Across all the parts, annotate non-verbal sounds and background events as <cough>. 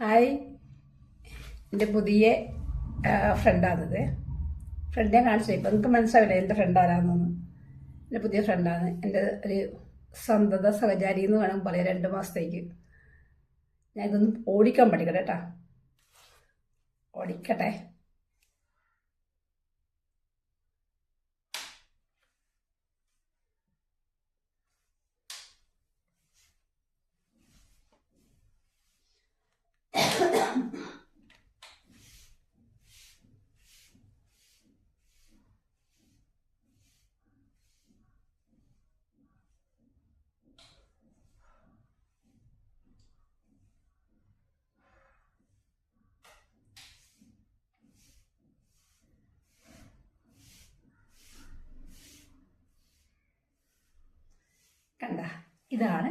Hi. എന്റെ പുതിയ ഫ്രണ്ടാണിത്. ഫ്രണ്ടിനെ കാണിച്ചു ഇപ്പം നിങ്ങൾക്ക് മനസ്സിലാവില്ല എന്റെ ഫ്രണ്ട് ആരാണെന്ന് എന്റെ പുതിയ ഫ്രണ്ടാണ്. എന്റെ ഒരു സന്തത സഹചാരി എന്ന് വേണം പറയാം രണ്ട് മാസത്തേക്ക്. ഞാൻ ഓടിക്കാൻ പഠിക്കട്ടെ കേട്ടോ. ഓടിക്കട്ടെ കണ്ട ഇതാണ്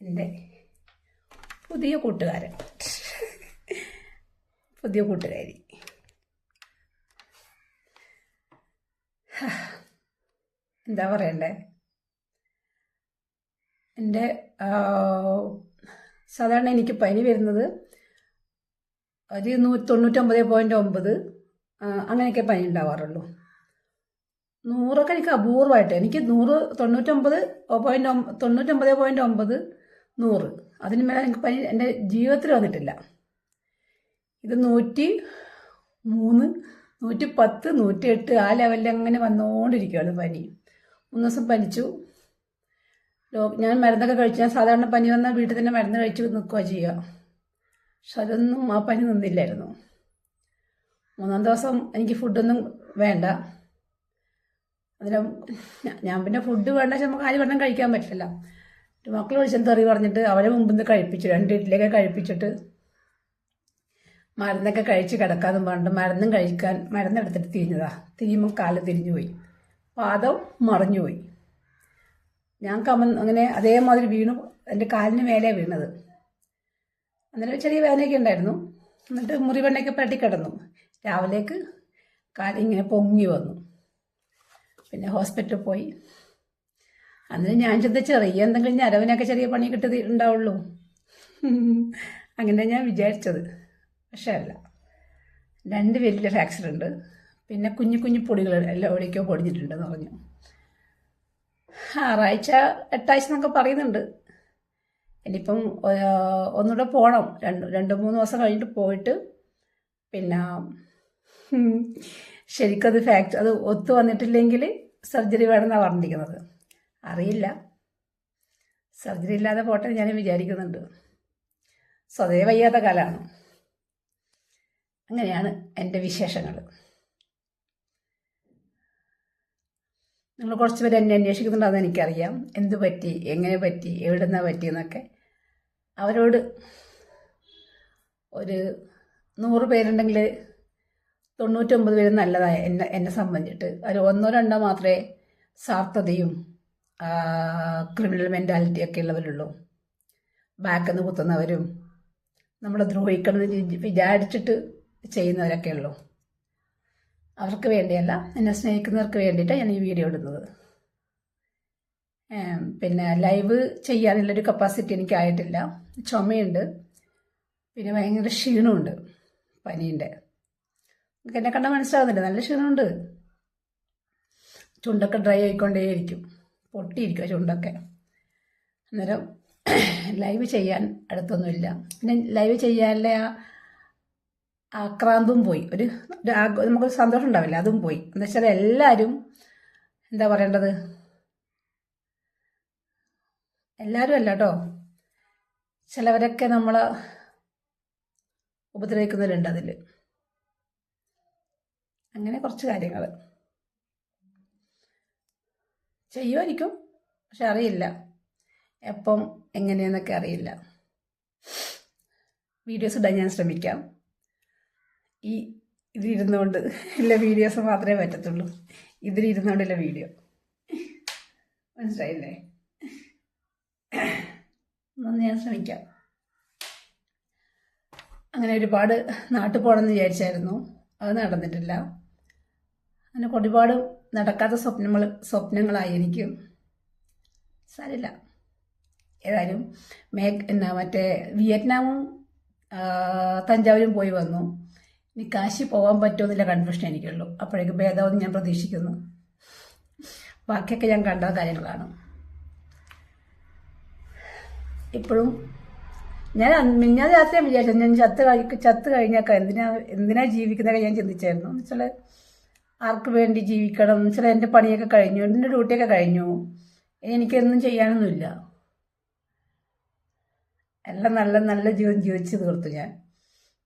എന്റെ പുതിയ കൂട്ടുകാരൻ. പുതിയ കൂട്ടുകാരി. എന്താ പറയണ്ടേ? എന്റെ സാധാരണ എനിക്ക് പനി വരുന്നത് ഒരു നൂ തൊണ്ണൂറ്റൊമ്പത് പോയിന്റ് ഒമ്പത് അങ്ങനെയൊക്കെ പനി ഉണ്ടാവാറുള്ളൂ. നൂറൊക്കെ എനിക്ക് അപൂർവമായിട്ട് എനിക്ക് നൂറ് തൊണ്ണൂറ്റൊമ്പത് പോയിന്റ് തൊണ്ണൂറ്റൊമ്പത് പോയിന്റ് ഒമ്പത് നൂറ്. അതിന് മേലെ എനിക്ക് പനി എന്റെ ജീവിതത്തിൽ വന്നിട്ടില്ല. ഇത് നൂറ്റി മൂന്ന് നൂറ്റി പത്ത് നൂറ്റി എട്ട് ആ ലെവലിൽ അങ്ങനെ വന്നുകൊണ്ടിരിക്കുകയാണ് പനി. മൂന്ന് ദിവസം പനിച്ചു. ഞാൻ മരുന്നൊക്കെ കഴിച്ചു. ഞാൻ സാധാരണ പനി വന്നാൽ വീട്ടിൽ തന്നെ മരുന്ന് കഴിച്ച് നിൽക്കുക ചെയ്യുക. പക്ഷെ അതൊന്നും ആ പനി നിന്നില്ലായിരുന്നു. മൂന്നാം ദിവസം എനിക്ക് ഫുഡൊന്നും വേണ്ട. അതിലും ഞാൻ പിന്നെ ഫുഡ് വേണ്ട പക്ഷെ നമുക്ക് ആരും വെള്ളം കഴിക്കാൻ പറ്റില്ല മക്കൾ വിളിച്ചെന്ന് തെറി പറഞ്ഞിട്ട് അവരെ മുമ്പിൽ നിന്ന് കഴിപ്പിച്ചു രണ്ട് ഇഡ്ഡലിയൊക്കെ കഴിപ്പിച്ചിട്ട് മരുന്നൊക്കെ കഴിച്ച് കിടക്കാന്നും പറഞ്ഞിട്ട് മരുന്നും കഴിക്കാൻ മരുന്നെടുത്തിട്ട് തിരിഞ്ഞതാ. തിരിയുമ്പോൾ കാൽ തിരിഞ്ഞു പോയി. പാദം മറിഞ്ഞു പോയി. ഞാൻ കമ അങ്ങനെ അതേമാതിരി വീണു എന്റെ കാലിന് മേലെ വീണത്. അന്നേരം ചെറിയ വേദനയൊക്കെ ഉണ്ടായിരുന്നു. എന്നിട്ട് മുറിവെണ്ണയൊക്കെ പരട്ടി കിടന്നു. രാവിലേക്ക് കാലിങ്ങനെ പൊങ്ങി വന്നു. പിന്നെ ഹോസ്പിറ്റലിൽ പോയി. അന്ന് ഞാൻ ചെന്ന് ചെറിയ എന്തെങ്കിലും ഞരവിനൊക്കെ ചെറിയ പണി കിട്ടത് ഉണ്ടാവുള്ളൂ. അങ്ങനെ ഞാൻ വിചാരിച്ചത്. പക്ഷേ അല്ല. രണ്ട് വലിയ ഉണ്ട് പിന്നെ കുഞ്ഞു കുഞ്ഞു പൊടികൾ എല്ലാം എവിടേക്കോ പൊടിഞ്ഞിട്ടുണ്ടെന്ന് പറഞ്ഞു. ആറാഴ്ച എട്ടാഴ്ച എന്നൊക്കെ പറയുന്നുണ്ട്. ഇനിയിപ്പം ഒന്നുകൂടെ പോകണം രണ്ട് രണ്ട് മൂന്ന് ദിവസം കഴിഞ്ഞിട്ട് പോയിട്ട് പിന്നെ ശരിക്കത് ഫാക്ട് അത് ഒത്തു വന്നിട്ടില്ലെങ്കിൽ സർജറി വേണമെന്നാണ് പറഞ്ഞിരിക്കുന്നത്. അറിയില്ല. സർജറി ഇല്ലാതെ പോട്ടെ ഞാൻ വിചാരിക്കുന്നുണ്ട്. സ്വതേ വയ്യാത്ത കാലമാണ് അങ്ങനെയാണ് എന്റെ വിശേഷങ്ങൾ. നിങ്ങൾ കുറച്ച് പേര് എന്നെ അന്വേഷിക്കുന്നുണ്ടെന്ന് എനിക്കറിയാം. എന്ത് പറ്റി? എങ്ങനെ പറ്റി? എവിടെ നിന്നാണ് പറ്റിയെന്നൊക്കെ അവരോട് ഒരു നൂറ് പേരുണ്ടെങ്കിൽ തൊണ്ണൂറ്റൊമ്പത് പേര് നല്ലതായ എന്നെ എന്നെ സംബന്ധിച്ചിട്ട്. അതിൽ ഒന്നോ രണ്ടോ മാത്രമേ സാർത്ഥതയും ക്രിമിനൽ മെന്റാലിറ്റി ഒക്കെ ഉള്ളവരുള്ളൂ. ബാക്കിൽ നിന്ന് കുത്തുന്നവരും നമ്മളെ ദ്രോഹിക്കണമെന്ന് വിചാരിച്ചിട്ട് ചെയ്യുന്നവരൊക്കെ ഉള്ളൂ. അവർക്ക് വേണ്ടിയല്ല എന്നെ സ്നേഹിക്കുന്നവർക്ക് വേണ്ടിയിട്ടാണ് ഞാൻ ഈ വീഡിയോ ഇടുന്നത്. പിന്നെ ലൈവ് ചെയ്യാനുള്ളൊരു കപ്പാസിറ്റി എനിക്കായിട്ടില്ല. ചുമയുണ്ട്. പിന്നെ ഭയങ്കര ക്ഷീണമുണ്ട് പനീന്റെ. എന്നെ കണ്ട മനസ്സിലാകുന്നുണ്ട് നല്ല ക്ഷീണമുണ്ട്. ചുണ്ടൊക്കെ ഡ്രൈ ആയിക്കൊണ്ടേയിരിക്കും. പൊട്ടിയിരിക്കുക ചുണ്ടൊക്കെ. അന്നേരം ലൈവ് ചെയ്യാൻ അടുത്തൊന്നുമില്ല. പിന്നെ ലൈവ് ചെയ്യാനുള്ള ആ ആക്രാന്തവും പോയി. ഒരു ഒരു നമുക്കൊരു സന്തോഷം ഉണ്ടാവില്ല. അതും പോയി. എന്ന് വെച്ചാൽ എല്ലാവരും എന്താ പറയേണ്ടത്? എല്ലാവരും അല്ല കേട്ടോ. ചിലവരൊക്കെ നമ്മൾ ഉപദ്രവിക്കുന്നവരുണ്ട് അതിൽ അങ്ങനെ കുറച്ച് കാര്യങ്ങൾ ചെയ്യുമായിരിക്കും പക്ഷെ അറിയില്ല. എപ്പം എങ്ങനെയെന്നൊക്കെ അറിയില്ല. വീഡിയോസ് ഇടാൻ ഞാൻ ശ്രമിക്കാം. ഈ ഇതിലിരുന്നുകൊണ്ട് ഉള്ള വീഡിയോസ് മാത്രമേ പറ്റത്തുള്ളൂ. ഇതിലിരുന്നുകൊണ്ടുള്ള വീഡിയോ. മനസ്സിലായില്ലേ? എന്നൊന്ന് ഞാൻ ശ്രമിക്കാം. അങ്ങനെ ഒരുപാട് നാട്ടിൽ പോകണമെന്ന് വിചാരിച്ചായിരുന്നു. അത് നടന്നിട്ടില്ല. അങ്ങനെ ഒരുപാട് നടക്കാത്ത സ്വപ്നങ്ങൾ സ്വപ്നങ്ങളായി എനിക്ക് സാരില്ല. ഏതായാലും മേ എന്നാ മറ്റേ വിയറ്റ്നാമും തഞ്ചാവൂരും പോയി വന്നു. ഇനി കാശി പോകാൻ പറ്റുമെന്നില്ല കൺഫ്യൂഷൻ എനിക്കുള്ളൂ. അപ്പോഴേക്ക് ഭേദമെന്ന് ഞാൻ പ്രതീക്ഷിക്കുന്നു. ബാക്കിയൊക്കെ ഞാൻ കണ്ട കാര്യങ്ങളാണ്. ഇപ്പോഴും ഞാൻ മിഞ്ഞാ രാത്രി വിചാരിച്ചു ഞാൻ ചത്ത് കഴി ചത്ത് കഴിഞ്ഞാൽ എന്തിനാ എന്തിനാ ജീവിക്കുന്നതൊക്കെ ഞാൻ ചിന്തിച്ചായിരുന്നു. എന്ന് വെച്ചാൽ ആർക്ക് വേണ്ടി ജീവിക്കണം? വെച്ചാൽ എന്റെ പണിയൊക്കെ കഴിഞ്ഞു. എന്റെ ഡ്യൂട്ടിയൊക്കെ കഴിഞ്ഞു. എനിക്കൊന്നും ചെയ്യാനൊന്നുമില്ല. എല്ലാം നല്ല നല്ല ജീവിതം ജീവിച്ച് തീർത്തു ഞാൻ.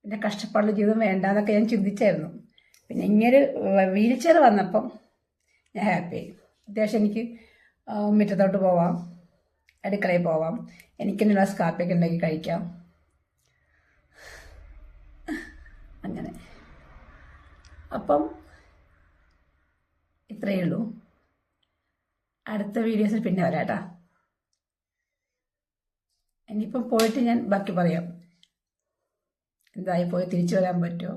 എന്റെ കഷ്ടപ്പാടുള്ള ജീവിതം വേണ്ടാന്നൊക്കെ ഞാൻ ചിന്തിച്ചായിരുന്നു. പിന്നെ ഇങ്ങനെ വീൽ ചെയർ വന്നപ്പം ഞാൻ ഹാപ്പിയായി അത്യാവശ്യം എനിക്ക് മുറ്റത്തോട്ട് പോവാം. അടുക്കളയിൽ പോവാം. എനിക്ക് തന്നെ ഗ്ലാസ് കാപ്പിയൊക്കെ ഉണ്ടാക്കി കഴിക്കാം. അങ്ങനെ. അപ്പം ഇത്രയേ ഉള്ളൂ. അടുത്ത വീഡിയോസിൽ പിന്നെ വരാട്ടാ. ഇനിയിപ്പം പോയിട്ട് ഞാൻ ബാക്കി പറയാം. എന്തായി പോയി തിരിച്ചു വരാൻ പറ്റുമോ?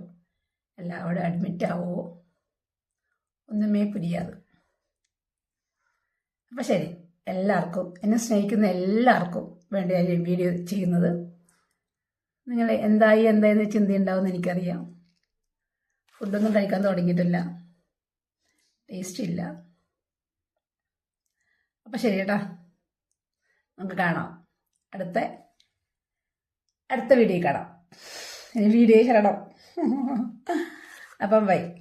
അല്ല അവിടെ അഡ്മിറ്റ് ആവുമോ ഒന്നുമേ പുരിയാതെ അപ്പം ശരി എല്ലാവർക്കും എന്നെ സ്നേഹിക്കുന്ന എല്ലാവർക്കും വേണ്ടി ഞാൻ വീഡിയോ ചെയ്യുന്നത്. നിങ്ങൾ എന്തായി എന്തായെന്ന് ചിന്തയുണ്ടാവുമെന്ന് എനിക്കറിയാം. ഫുഡൊന്നും കഴിക്കാൻ തുടങ്ങിയിട്ടില്ല. ടേസ്റ്റ് ഇല്ല അപ്പം ശരി കേട്ടോ നമുക്ക് കാണാം. അടുത്ത അടുത്ത വീഡിയോ കാണാം. വീഡിയോ ശരണം. <laughs> അപ്പം ബൈ.